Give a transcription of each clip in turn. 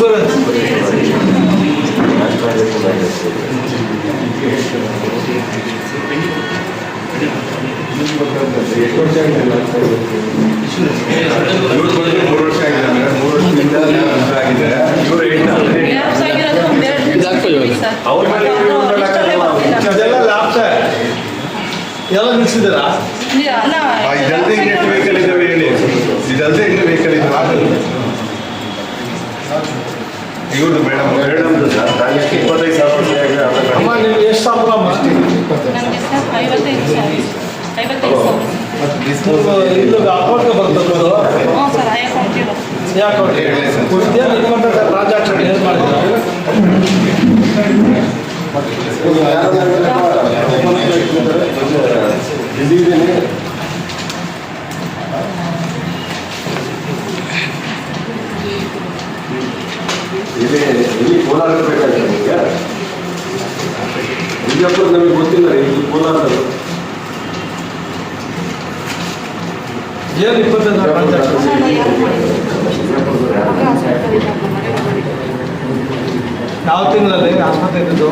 Insurance ವರ್ಷ ಬಂದು ಮೂರು ವರ್ಷ ಆಗಿದೆ ಮೇಡಮ್ ಮೂರು ವರ್ಷದಿಂದ ಆಗಿದೆ ಇವರು. ಅದೆಲ್ಲ ಲಾಭ ಎಲ್ಲ ಲ್ಯಾಬ್ಸ್ ಇನ್ನೆಷ್ಟು ಆಗಿರೋದು- ವೆಹಿಕಲ್ ಇದಾವೆ ಹೇಳಿ ಇದಲ್ದೇ ಇನ್ನು ವೆಹಿಕಲ್ ಇದಾವೆ ಇವ್ರದ್ದು ಮೇಡಮ್. ಮೇಡಮ್ದು ಸರ್ ಎಷ್ಟು ಇಪ್ಪತ್ತೈದು ಸಾವಿರ ರೂಪಾಯಿ ಆಗಿದೆ ಆಮೇಲೆ ಅಮ್ಮ ನಿಮ್ಗೆ ಎಷ್ಟು ಸಂಬಳ ಅಮ್ಮ? ನಮಗೆ ಸರ್ ಐವತ್ತೈದು ಸಾವಿರ. ಐವತ್ತೈದು ಸಾವಿರ. ನೀವು ಇಲ್ಲಿಗೆ ಅಕೌಂಟ್ಗೆ ಬರ್ತದೆ ಅದು? ಹ್ಞೂ ಸರ್ ಆ ಅಕೌಂಟಿಗೆ ಬರ್ತದೆ ಯಾಕೆ ಏನು ಇಟ್ಕೊಂಡ್ರೆ ಟ್ರಾನ್ಸಾಕ್ಷನ್ ಏನು ಮಾಡಿದ್ರೆ ಇಲ್ಲಿ ಇಲ್ಲಿ ಕೋಲಾರ ಬೇಕಾಗಿದೆ ನಿಮಗೆ ವಿಜಯಪುರ ನಮಗೆ ಗೊತ್ತಿಲ್ಲ ರೀ ಕೋಲಾರದಲ್ಲಿ ಏನು ಇಪ್ಪತ್ತೈದು ಯಾವ ತಿಂಗಳಲ್ಲಿ ಆಸ್ಪತ್ರೆ ಇದ್ದು.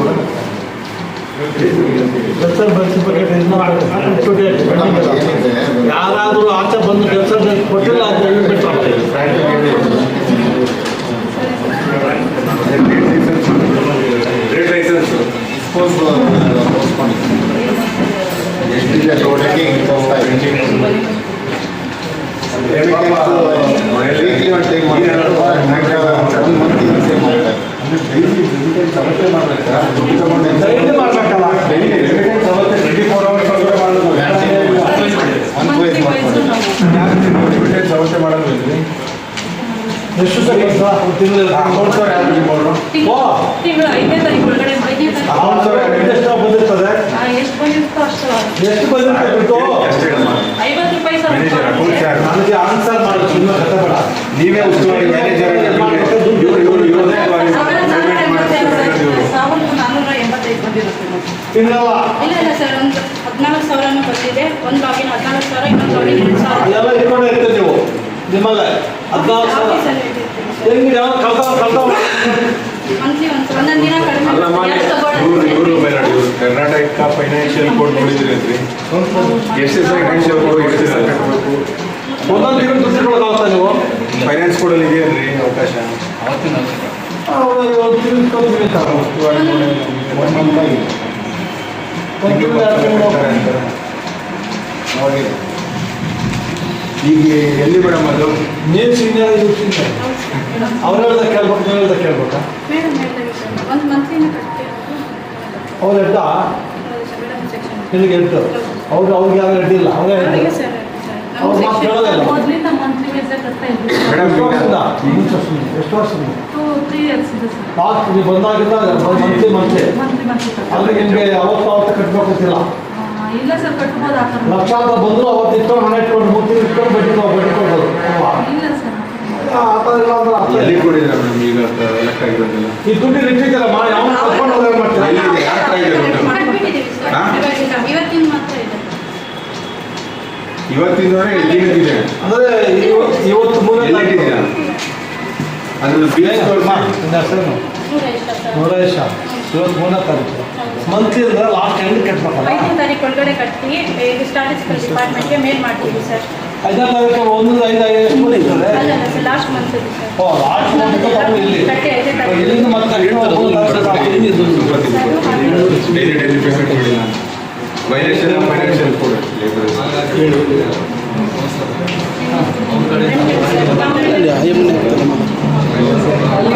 ಅಲ್ಲ ಯಾರಾದರೂ ಆಚೆ ಬಂದು ಎಷ್ಟು ಸರ್ ತಿಂಗಳು ಐದನೇ ತಾರೀಕು ಒಳಗಡೆ ಎಷ್ಟು ಬಂದಿರ್ತದೆ? ಎಷ್ಟು ಬಂದಿರುತ್ತೋ ಅಷ್ಟು ಎಷ್ಟು ಅಮ್ಮ. ಐವತ್ತು ರೂಪಾಯಿ ಸರ್. ನನಗೆ ಆನ್ಸರ್ ಮಾಡಿ ಸುಮ್ಮನೆ ಕತೆ ಬೇಡ ನೀವೇ ಉಸ್ತುವಾರಿ ಮ್ಯಾನೇಜರ್. ತಿಂಗಳಲ್ಲ? ಇಲ್ಲ ಇಲ್ಲ ಸರ್. ಒಂದು ಹದಿನಾಲ್ಕು ಸಾವಿರನೂ ಬಂದಿದೆ. ಒಂದು ಲಾಗಿನ್ ಹದಿನಾಲ್ಕು ಸಾವಿರ ಇನ್ನೊಂದು ಸಾವಿರ ಎರಡು ಸಾವಿರ. ಇಟ್ಕೊಂಡೇ ಇರ್ತೀರಿ ನೀವು. ನಿಮ್ಮಲ್ಲ. ಹದಿನಾಲ್ಕು ಸಾವಿರ. ಆಫೀಸಲ್ಲಿ ಇಟ್ಟಿರ್ತೀನಿ ಸರ್. ಹೆಂಗೆ ಯಾವ ಕಲ್ತ ಕಲ್ತ ಕರ್ನಾಟಕ ಫೈನಾನ್ಷಿಯಲ್ ಕೋಡ್ ನೋಡಿದ್ರಿ ಎಷ್ಟು ಫೈನಾನ್ಷಿಯಲ್ ಕೋಡ್ ಎಷ್ಟು ಕಟ್ಟಬೇಕು ಒಂದೊಂದು ದಿನ ದುಡ್ಡು ಕೊಡೋದಾಗ್ತಾ ನೀವು? ಫೈನಾನ್ಸ್ ಕೋಡಲ್ಲಿ ಇದೆಯಲ್ರಿ ಅವಕಾಶ? ಅವ್ರು ಈಗ ಎಲ್ಲಿ ಮೇಡಮ್ ಅದು ನೀವು ಸೀನಿಯರ್ ಸೀನಿಯರ್ ಅವ್ರು ಹೇಳ್ದ ಕೇಳ್ಬೇಕು ನೀವು ಹೇಳ್ದ ಕೇಳ್ಬೇಕಾ? ಅವ್ರು ಹೇಳ್ತಾ ನಿನಗೆ ಎಂಟು ಅವ್ರು ಅವ್ರಿಗೆ ಯಾರು ಎಡ್ಡಿಲ್ಲ ಅವರೇ ಅವ್ರು ಮಾತು ಕೇಳೋದಿಲ್ಲ. ಎಷ್ಟು ವರ್ಷ ವರ್ಷದಿಂದ? ನೀವು ಬಂದಾಗಿಂದ ಮಂತ್ಲಿ ಮಂತ್ಲಿ ಮಂತ್ಲಿ ಮಂತ್ಲಿ ಅಲ್ಲಿ ನಿಮಗೆ ಅವತ್ತು ಅವತ್ತು ಕಟ್ಬೇಕಿಲ್ಲ ಅಂತಿಲ್ಲ. ಇಲ್ಲ ಸರ್ ಕಟ್ಬೋದು ಲಕ್ಷಾಂತರ ಬಂದು ಅವತ್ತು ಇಟ್ಕೊಂಡು ಹಣ ಇಟ್ಕೊಂಡು ಮೂರ್ತಿ ಇಟ್ಕೊಂಡು ಬಡ್ಡಿ ಕೊಡ್ಬೋದು ಇಲ್ಲ ಸರ್. ಆ ಥರ ಇಲ್ಲ ಅಂದ್ರೆ ಅರ್ಥ ಇಲ್ಲ. ಎಲ್ಲಿ ಕೊಡಿದ್ರೆ ಮೇಡಮ್ ಈಗ ಲೆಕ್ಕ ಆಗಿರೋದಿಲ್ಲ ಈ ದುಡ್ಡು ಇಟ್ಟಿದ್ದೀರಮ್ಮ ಯಾವ ಕರ್ಕೊಂಡು ಹೋದ್ರೆ ಏನ್ ಮಾಡ್ತೀರಾ ಎಲ್ಲಿದೆ? ಯಾರ್ ಹತ್ರ ಇದೆ ದುಡ್ಡು? ಸರ್ ಹಾ? ಇವತ್ತಿನ ಮಾತ್ರ ಇದೆ. ದಿನದಿದೆ. ಅಂದ್ರೆ ಇವತ್ತು ಇವತ್ತು ಮೂರನೇ ತೋರಿಸಿ ಹೆಸರು ನೂರ ಎಷ್ಟು ಸರ್. ನೂರೇಶ. ಇವತ್ತು ಮೂರನೇ ತಾರೀಕು. ಮಂತ್ಲಿ ಅಂದ್ರೆ ಲಾಸ್ಟ್ ಎಂಡ್ ತಾರೀಕು ಒಳಗಡೆ ಕಟ್ಟಿ ಇದು ಸ್ಟಾಟಿಸ್ಟಿಕಲ್ ಡಿಪಾರ್ಟ್ಮೆಂಟ್ಗೆ ಮೇಲ್ ಮಾಡ್ತೀವಿ ಸರ್ ಐದನೇ ತಾರೀಕು ಒಂದು ಐದು ಐದು ಎಷ್ಟು ಬಂದಿರ್ತದೆ ಅಲ್ಲ ಅಲ್ಲ ಸರ್ ಲಾಸ್ಟ್ ಮಂತ್ ಸರ್ ಓ ಲಾಸ್ಟ್ ಮಂತ್ ತಗೊಂಡು ಇಲ್ಲಿ. ಕಟ್ಟಿ ಐದನೇ ತಾರೀಕು ಇಲ್ಲಿಂದ ಮತ್ತೆ ಇನ್ನೂ ಮೂರು ತಾರೀಕು ಇಲ್ಲಿ ಇದು. ಡೈಲಿ ಡೈಲಿ ಪೇಮೆಂಟ್ ಕೊಡಿಲ್ಲ ವೈಲೇಷನ್ ಫೈನಾನ್ಷಿಯಲ್ ಕೋಡ್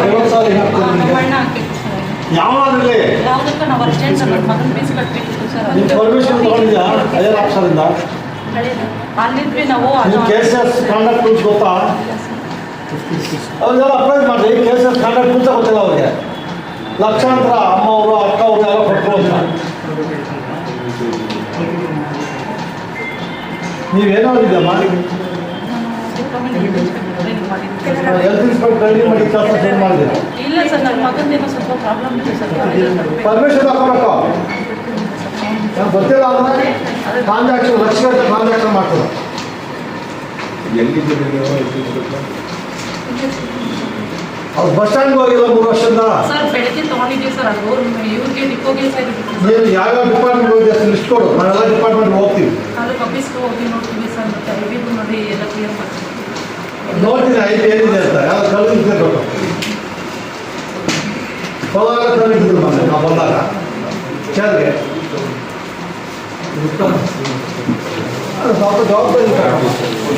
ಐವತ್ತು ಸಾವಿರ ಹಾಕ್ತಾರೆ ನಿಮ್ಗೆ. ಬಣ್ಣ ಹಾಕಿತ್ತು ಸರ್ ಯಾವಾಗಲೇ ಯಾವುದಕ್ಕೂ ನಾವು ಅರ್ಜೆಂಟ್ ನಮ್ಮ ಮಗನ ಫೀಸ್ ಕಟ್ಬಿಟ್ಟಿತ್ತು ಸರ್ ನೀವು ಅಲ್ಲಿದ್ವಿ ನಾವು ಅದು ನೀವು K C S conduct rules ಗೊತ್ತಾ? ಅವ್ರಿಗೆಲ್ಲ ಅಪ್ಲೈ ಮಾಡಿ K C S conduct rules ಗೊತ್ತಿಲ್ಲ ಅವ್ರಿಗೆ. ಲಕ್ಷಾಂತರ ಅಮ್ಮ ಅವರು ಅಕ್ಕ ಅವರು ಎಲ್ಲ ಕೊಟ್ಟರು ಅಂತ. ನೀವೇನೋ ಇದೆಯಮ್ಮ ಹೆಲ್ತ್ ಇನ್ಸ್ಪೆಕ್ಟರ್ ಮಾಡಿ ಕೆಲಸ ಶುರು ಮಾಡಿದ್ದೀರಾ ಇಲ್ಲ ಸರ್ ನನ್ನ ಮಗಂದೇನೋ ಸ್ವಲ್ಪ ಪ್ರಾಬ್ಲಮ್ ಇದೆ ಸರ್. ಪರ್ಮಿಷನ್ ನಾನು ಗೊತ್ತಿಲ್ಲ ಅಂದ್ರೆ ಟ್ರಾನ್ಸಾಕ್ಷನ್ ಲಕ್ಷ ಟ್ರಾನ್ಸಾಕ್ಷನ್ ಮಾಡ್ತಾರೆ. ನೀವು ಅವ್ರು ಬಸ್ ಸ್ಟ್ಯಾಂಡ್ ಹೋಗಿಲ್ಲ ಮೂರು ವರ್ಷದಿಂದ ಸರ್ ಸರ್ ಸರ್ ನೀನು ಯಾವ ಡಿಪಾರ್ಟ್ಮೆಂಟ್ ಹೋಗಿದೆ ಲಿಸ್ಟ್ ಕೊಡು. ನಾವೆಲ್ಲ ಡಿಪಾರ್ಟ್ಮೆಂಟ್ ಹೋಗ್ತೀವಿ ಸರ್ ನೋಡಿ ನೋಡ್ತೀನಿ ಐದು ಏನಿದೆ ಅಂತ. ಯಾವ್ದು ಕಲಿತಿರ್ಬೇಕು ಕೋಲಾರ ಕಲಿತಿದ್ರು ಮೊನ್ನೆ ನಾವು ಬಂದಾಗ. ಚರ್ಗೆ ಅದು ಸ್ವಲ್ಪ ಜವಾಬ್ದಾರಿ